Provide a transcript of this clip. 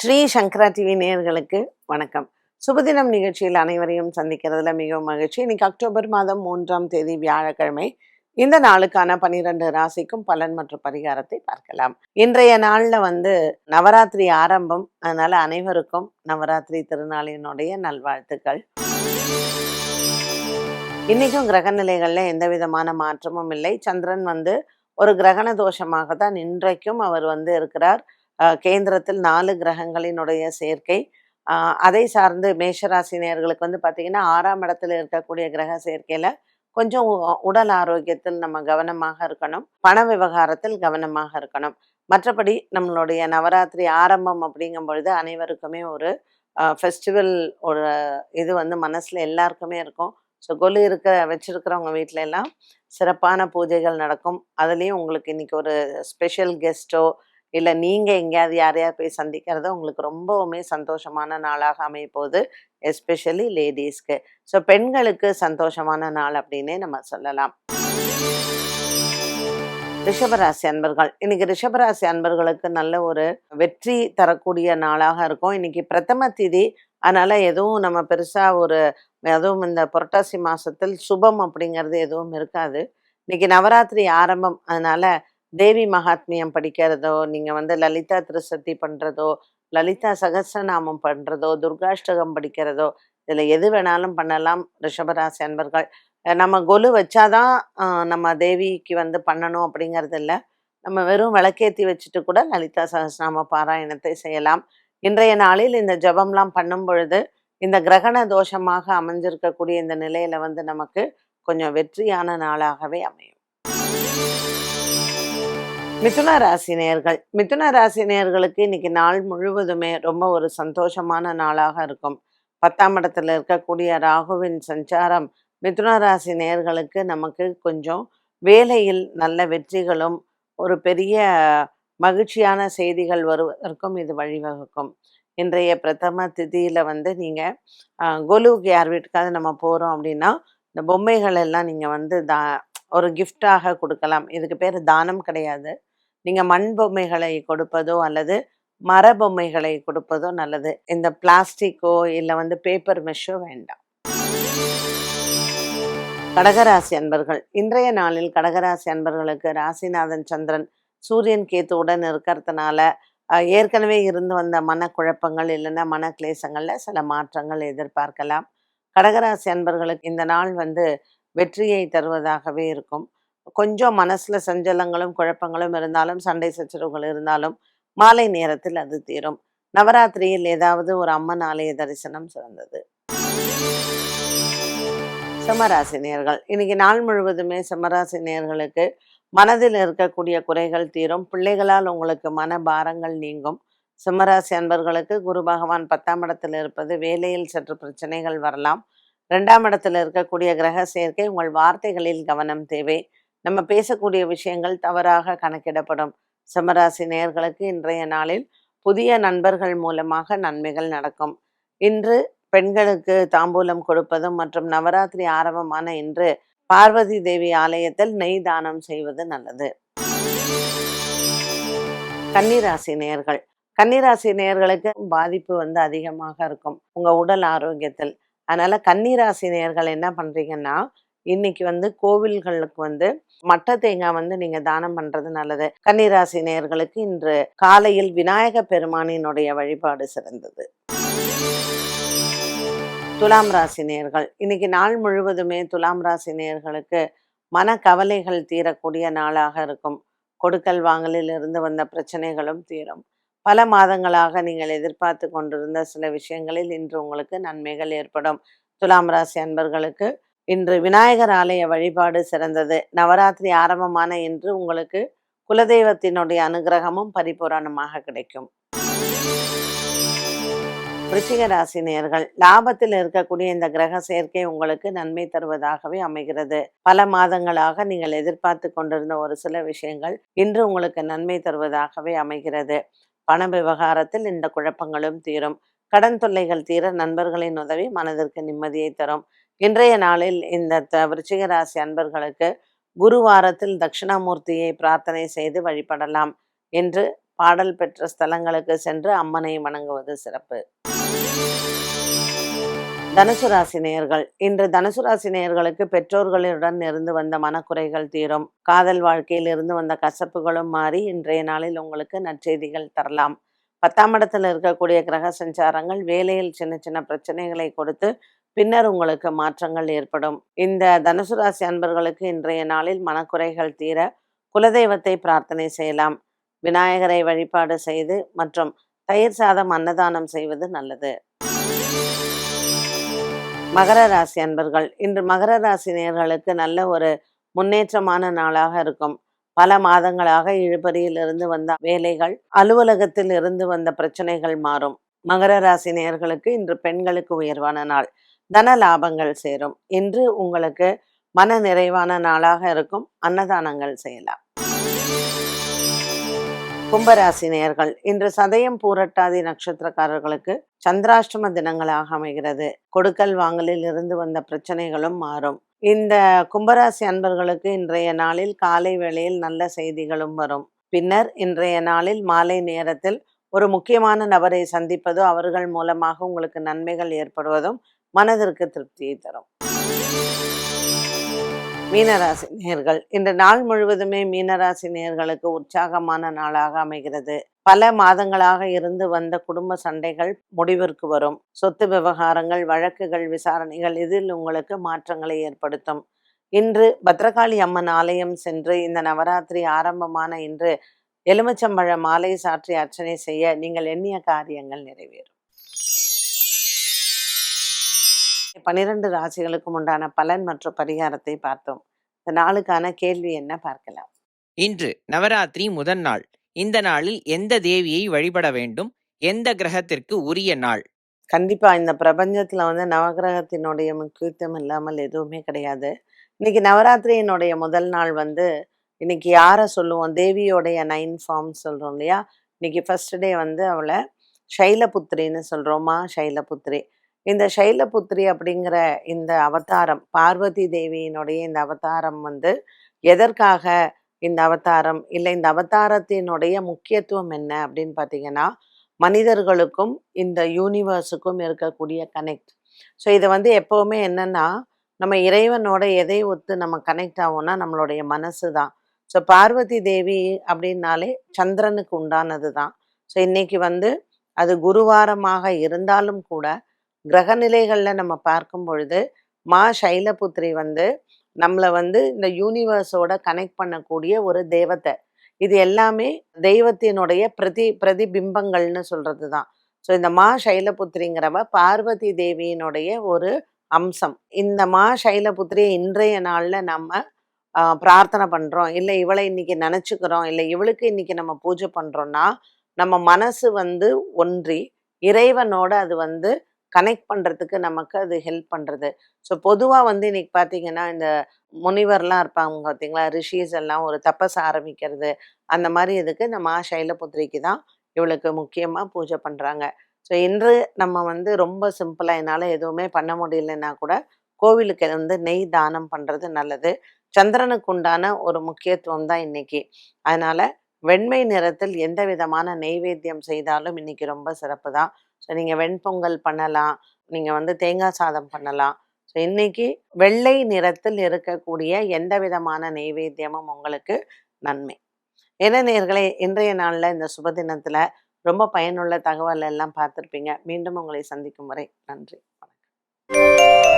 ஸ்ரீ சங்கரா TV நேயர்களுக்கு வணக்கம். சுபதினம் நிகழ்ச்சியில் அனைவரையும் சந்திக்கிறதுல மிகவும் மகிழ்ச்சி. இன்னைக்கு அக்டோபர் மாதம் மூன்றாம் தேதி வியாழக்கிழமை. இந்த நாளுக்கான பனிரெண்டு ராசிக்கும் பலன் மற்றும் பரிகாரத்தை பார்க்கலாம். இன்றைய நாளில் வந்து நவராத்திரி ஆரம்பம். அதனால அனைவருக்கும் நவராத்திரி திருநாளினுடைய நல்வாழ்த்துக்கள். இன்னைக்கும் கிரக நிலைகளில் எந்த விதமான மாற்றமும் இல்லை. சந்திரன் வந்து ஒரு கிரகண தோஷமாக தான் இன்றைக்கும் அவர் வந்து இருக்கிறார். கேந்திரத்தில் நாலு கிரகங்களினுடைய சேர்க்கை. அதை சார்ந்து மேஷராசினியர்களுக்கு வந்து பார்த்திங்கன்னா ஆறாம் இடத்துல இருக்கக்கூடிய கிரக சேர்க்கையில் கொஞ்சம் உடல் ஆரோக்கியத்தில் நம்ம கவனமாக இருக்கணும். பண விவகாரத்தில் கவனமாக இருக்கணும். மற்றபடி நம்மளுடைய நவராத்திரி ஆரம்பம் அப்படிங்கும் பொழுது அனைவருக்குமே ஒரு ஃபெஸ்டிவல் ஒரு இது வந்து மனசில் எல்லாருக்குமே இருக்கும். ஸோ கொலு இருக்க வச்சுருக்கிறவங்க வீட்ல எல்லாம் சிறப்பான பூஜைகள் நடக்கும். அதுலேயும் உங்களுக்கு இன்னைக்கு ஒரு ஸ்பெஷல் கெஸ்ட்டோ இல்லை நீங்கள் எங்கேயாவது யாரையாவது போய் சந்திக்கிறது உங்களுக்கு ரொம்பவுமே சந்தோஷமான நாளாக அமையப்போகுது எஸ்பெஷலி லேடிஸ்க்கு ஸோ பெண்களுக்கு சந்தோஷமான நாள் அப்படின்னே நம்ம சொல்லலாம். ரிஷபராசி அன்பர்கள். இன்னைக்கு ரிஷபராசி அன்பர்களுக்கு நல்ல ஒரு வெற்றி தரக்கூடிய நாளாக இருக்கும். இன்னைக்கு பிரதம திதி. அதனால எதுவும் நம்ம பெருசாக ஒரு அதுவும் இந்த புரட்டாசி மாசத்தில் சுபம் அப்படிங்கிறது எதுவும் இருக்காது. இன்னைக்கு நவராத்திரி ஆரம்பம். அதனால தேவி மகாத்மியம் படிக்கிறதோ நீங்கள் வந்து லலிதா திருசக்தி பண்ணுறதோ லலிதா சகஸ்ரநாமம் பண்ணுறதோ துர்காஷ்டகம் படிக்கிறதோ இதில் எது வேணாலும் பண்ணலாம். ரிஷபராசி அன்பர்கள். நம்ம கொலு வச்சாதான் நம்ம தேவிக்கு வந்து பண்ணணும் அப்படிங்கிறது இல்லை. நம்ம வெறும் விளக்கேற்றி வச்சுட்டு கூட லலிதா சகசிரநாம பாராயணத்தை செய்யலாம். இன்றைய நாளில் இந்த ஜெபம்லாம் பண்ணும் பொழுது இந்த கிரகண தோஷமாக அமைஞ்சிருக்கக்கூடிய இந்த நிலையில வந்து நமக்கு கொஞ்சம் வெற்றியான நாளாகவே அமையும். மிதுன ராசி நேயர்கள் மிதுன ராசி நேர்களுக்கு இன்னைக்கு நாள் முழுவதுமே ரொம்ப ஒரு சந்தோஷமான நாளாக இருக்கும். பத்தாம் இடத்துல இருக்கக்கூடிய ராகுவின் சஞ்சாரம் மிதுன ராசி நேயர்களுக்கு நமக்கு கொஞ்சம் வேலையில் நல்ல வெற்றிகளும் ஒரு பெரிய மகிழ்ச்சியான செய்திகள் வருவதற்கும் இது வழிவகுக்கும். இன்றைய பிரதம திதியில வந்து நீங்க கொலுவுக்கு யார் வீட்டுக்காவது நம்ம போறோம் அப்படின்னா இந்த பொம்மைகள் எல்லாம் நீங்க வந்து தா ஒரு கிஃப்டாக கொடுக்கலாம். இதுக்கு பேர் தானம் கிடையாது. நீங்கள் மண் பொம்மைகளை கொடுப்பதோ அல்லது மர பொம்மைகளை கொடுப்பதோ நல்லது. இந்த பிளாஸ்டிக்கோ இல்லை வந்து பேப்பர் மெஷோ வேண்டாம். கடகராசி அன்பர்கள் இன்றைய நாளில் கடகராசி அன்பர்களுக்கு ராசிநாதன் சந்திரன் சூரியன் கேத்துவுடன் இருக்கிறதுனால ஏற்கனவே இருந்து வந்த மனக்குழப்பங்கள் இல்லைன்னா மன சில மாற்றங்கள் எதிர்பார்க்கலாம். கடகராசி அன்பர்களுக்கு இந்த நாள் வந்து வெற்றியை தருவதாகவே இருக்கும். கொஞ்சம் மனசுல சஞ்சலங்களும் குழப்பங்களும் இருந்தாலும் சண்டை சச்சரவுகள் இருந்தாலும் மாலை நேரத்தில் அது தீரும். நவராத்திரியில் ஏதாவது ஒரு அம்மன் ஆலய தரிசனம் சிறந்தது. சிம்மராசி நேர்கள் இன்னைக்கு நாள் முழுவதுமே சிம்மராசி நேர்களுக்கு மனதில் இருக்கக்கூடிய குறைகள் தீரும். பிள்ளைகளால் உங்களுக்கு மன பாரங்கள் நீங்கும். சிம்மராசி அன்பர்களுக்கு குரு பகவான் பத்தாம் இடத்துல இருப்பது வேலையில் சற்று பிரச்சனைகள் வரலாம். ரெண்டாம் இடத்துல இருக்கக்கூடிய கிரக சேர்க்கை உங்கள் வார்த்தைகளில் கவனம் தேவை. நம்ம பேசக்கூடிய விஷயங்கள் தவறாக கணக்கிடப்படும். சிம்மராசி நேயர்களுக்கு இன்றைய நாளில் புதிய நண்பர்கள் மூலமாக நன்மைகள் நடக்கும். இன்று பெண்களுக்கு தாம்பூலம் கொடுப்பதும் மற்றும் நவராத்திரி ஆரம்பமான இன்று பார்வதி தேவி ஆலயத்தில் நெய் தானம் செய்வது நல்லது. கன்னிராசி நேயர்கள். கன்னிராசி நேயர்களுக்கு பாதிப்பு வந்து அதிகமாக இருக்கும். உங்க உடல் ஆரோக்கியத்தில். அதனால கன்னிராசி நேயர்கள் என்ன பண்றீங்கன்னா இன்னைக்கு வந்து கோவில்களுக்கு வந்து மட்ட தேங்காய் வந்து நீங்க தானம் பண்றது நல்லது. கன்னிராசி நேயர்களுக்கு இன்று காலையில் விநாயக பெருமானினுடைய வழிபாடு சிறந்தது. துலாம் ராசி நேர்கள் இன்னைக்கு நாள் முழுவதுமே துலாம் ராசி நேர்களுக்கு மன கவலைகள் தீரக்கூடிய நாளாக இருக்கும். கொடுக்கல் வாங்கலில் இருந்து வந்த பிரச்சனைகளும் தீரும். பல மாதங்களாக நீங்கள் எதிர்பார்த்து கொண்டிருந்த சில விஷயங்களில் இன்று உங்களுக்கு நன்மைகள் ஏற்படும். துலாம் ராசி அன்பர்களுக்கு இன்று விநாயகர் ஆலய வழிபாடு சிறந்தது. நவராத்திரி ஆரம்பமான இன்று உங்களுக்கு குலதெய்வத்தினுடைய அனுகிரகமும் பரிபூரணமாக கிடைக்கும். விருச்சிக ராசி லாபத்தில் இருக்கக்கூடிய இந்த கிரக சேர்க்கை உங்களுக்கு நன்மை தருவதாகவே அமைகிறது. பல மாதங்களாக நீங்கள் எதிர்பார்த்து கொண்டிருந்த ஒரு சில விஷயங்கள் இன்று உங்களுக்கு நன்மை தருவதாகவே அமைகிறது. பண விவகாரத்தில் இந்த குழப்பங்களும் தீரும். கடன் தொல்லைகள் தீர நண்பர்களின் உதவி மனதிற்கு நிம்மதியை தரும். இன்றைய நாளில் இந்த த- விருச்சிக ராசி அன்பர்களுக்கு குருவாரத்தில் தட்சிணாமூர்த்தியை பிரார்த்தனை செய்து வழிபடலாம் என்று பாடல் பெற்ற ஸ்தலங்களுக்கு சென்று அம்மனை வணங்குவது சிறப்பு. தனுசு ராசி நேயர்கள் இன்று தனுசு ராசி நேயர்களுக்கு பெற்றோர்களுடன் இருந்து வந்த மனக்குறைகள் தீரும். காதல் வாழ்க்கையில் இருந்து வந்த கசப்புகளும் மாறி இன்றைய நாளில் உங்களுக்கு நற்செய்திகள் தரலாம். பத்தாம் இடத்தில் இருக்கக்கூடிய கிரக சஞ்சாரங்கள் வேலையில் சின்ன சின்ன பிரச்சனைகளை கொடுத்து பின்னர் உங்களுக்கு மாற்றங்கள் ஏற்படும். இந்த தனுசு ராசி அன்பர்களுக்கு இன்றைய நாளில் மனக்குறைகள் தீர குலதெய்வத்தை பிரார்த்தனை செய்யலாம். விநாயகரை வழிபாடு செய்து மற்றும் தயிர் சாதம் அன்னதானம் செய்வது நல்லது. மகர ராசி அன்பர்கள் இன்று மகர ராசி நேர்களுக்கு நல்ல ஒரு முன்னேற்றமான நாளாக இருக்கும். பல மாதங்களாக இழுபறியில் இருந்து வந்த வேலைகள் அலுவலகத்தில் இருந்து வந்த பிரச்சனைகள் மாறும். மகர ராசி நேர்களுக்கு இன்று பெண்களுக்கு உயர்வான நாள். தன லாபங்கள் சேரும். இன்று உங்களுக்கு மன நிறைவான நாளாக இருக்கும். அன்னதானங்கள் செய்யலாம். கும்பராசி நேர்கள் இன்று சதயம் பூரட்டாதி நட்சத்திரக்காரர்களுக்கு சந்திராஷ்டம தினங்களாக அமைகிறது. கொடுக்கல் வாங்கலில் இருந்து வந்த பிரச்சனைகளும் மாறும். இந்த கும்பராசி அன்பர்களுக்கு இன்றைய நாளில் காலை வேளையில் நல்ல செய்திகளும் வரும். பின்னர் இன்றைய நாளில் மாலை நேரத்தில் ஒரு முக்கியமான நபரை சந்திப்பதோ அவர்கள் மூலமாக உங்களுக்கு நன்மைகள் ஏற்படுவதும் மனதிற்கு திருப்தியை தரும். மீனராசி நேர்கள் இந்த நாள் முழுவதுமே மீனராசி நேர்களுக்கு உற்சாகமான நாளாக அமைகிறது. பல மாதங்களாக இருந்து வந்த குடும்ப சண்டைகள் முடிவிற்கு வரும். சொத்து விவகாரங்கள் வழக்குகள் விசாரணைகள் இதில் உங்களுக்கு மாற்றங்களை ஏற்படுத்தும். இன்று பத்ரகாளி அம்மன் ஆலயம் சென்று இந்த நவராத்திரி ஆரம்பமான இன்று எலுமிச்சம்பழ மாலை சாற்றி அர்ச்சனை செய்ய நீங்கள் எண்ணிய காரியங்கள் நிறைவேறும். பனிரெண்டு ராசிகளுக்கும் உண்டான பலன் மற்றும் பரிகாரத்தை பார்த்தோம். இந்த நாளுக்கான கேள்வி என்ன பார்க்கலாம். இன்று நவராத்திரி முதல் நாள். இந்த நாளில் எந்த தேவியை வழிபட வேண்டும்? எந்த கிரகத்திற்கு உரிய நாள்? கண்டிப்பா இந்த பிரபஞ்சத்துல வந்து நவகிரகத்தினுடைய முக்கியத்துவம் இல்லாமல் எதுவுமே கிடையாது. இன்னைக்கு நவராத்திரியினுடைய முதல் நாள் வந்து இன்னைக்கு யாரை சொல்லுவோம்? தேவியோடைய நைன் ஃபார்ம் சொல்றோம் இல்லையா? இன்னைக்கு ஃபர்ஸ்ட் டே வந்து அவளை சைலபுத்திரின்னு சொல்றோமா. சைலபுத்திரி இந்த சைலபுத்திரி அப்படிங்கிற இந்த அவதாரம் பார்வதி தேவியினுடைய இந்த அவதாரம் வந்து எதற்காக இந்த அவதாரம்? இல்லை இந்த அவதாரத்தினுடைய முக்கியத்துவம் என்ன அப்படின்னு பார்த்தீங்கன்னா மனிதர்களுக்கும் இந்த யூனிவர்ஸுக்கும் இருக்கக்கூடிய கனெக்ட் ஸோ இது வந்து எப்போவுமே என்னென்னா நம்ம இறைவனோட எதை ஒத்து நம்ம கனெக்ட் ஆகும்னா நம்மளுடைய மனசு தான். ஸோ பார்வதி தேவி அப்படின்னாலே சந்திரனுக்கு உண்டானது தான். ஸோ இன்னைக்கு வந்து அது குருவாரமாக இருந்தாலும் கூட கிரகநிலைகளில் நம்ம பார்க்கும் பொழுது மா சைலபுத்திரி வந்து நம்மளை வந்து இந்த யூனிவர்ஸோட கனெக்ட் பண்ணக்கூடிய ஒரு தெய்வத்தை. இது எல்லாமே தெய்வத்தினுடைய பிரதி பிரதிபிம்பங்கள்னு சொல்கிறது தான். ஸோ இந்த மா சைலபுத்திரிங்கிறவ பார்வதி தேவியினுடைய ஒரு அம்சம். இந்த மா சைலபுத்திரியை இன்றைய நாளில் நம்ம பிரார்த்தனை பண்ணுறோம் இல்லை இவளை இன்னைக்கு நினச்சிக்கிறோம். இல்லை இவளுக்கு இன்னைக்கு நம்ம பூஜை பண்ணுறோன்னா நம்ம மனசு வந்து ஒன்றி இறைவனோட அது வந்து கனெக்ட் பண்ணுறதுக்கு நமக்கு அது ஹெல்ப் பண்ணுறது ஸோ பொதுவாக வந்து இன்னைக்கு பார்த்தீங்கன்னா இந்த முனிவர்லாம் இருப்பாங்க பார்த்தீங்களா ரிஷிஸ் எல்லாம் ஒரு தப்பஸ் ஆரம்பிக்கிறது அந்த மாதிரி இதுக்கு இந்த மா சைலபுத்திரிக்கு தான் இவளுக்கு முக்கியமாக பூஜை பண்ணுறாங்க ஸோ இன்று நம்ம வந்து ரொம்ப சிம்பிளாக என்னால் எதுவுமே பண்ண முடியலன்னா கூட கோவிலுக்கு வந்து நெய் தானம் பண்ணுறது நல்லது. சந்திரனுக்கு உண்டான ஒரு முக்கியத்துவம் தான் இன்னைக்கு. அதனால வெண்மை நிறத்தில் எந்த விதமான நெய்வேத்தியம் செய்தாலும் இன்னைக்கு ரொம்ப சிறப்பு தான். ஸோ நீங்கள் வெண்பொங்கல் பண்ணலாம். நீங்கள் வந்து தேங்காய் சாதம் பண்ணலாம். ஸோ இன்னைக்கு வெள்ளை நிறத்தில் இருக்கக்கூடிய எந்த விதமான நெய்வேத்தியமும் உங்களுக்கு நன்மை. இளைஞர்களே இன்றைய நாளில் இந்த சுப தினத்தில் ரொம்ப பயனுள்ள தகவல் எல்லாம் பார்த்துருப்பீங்க. மீண்டும் உங்களை சந்திக்கும் வரை நன்றி. வணக்கம்.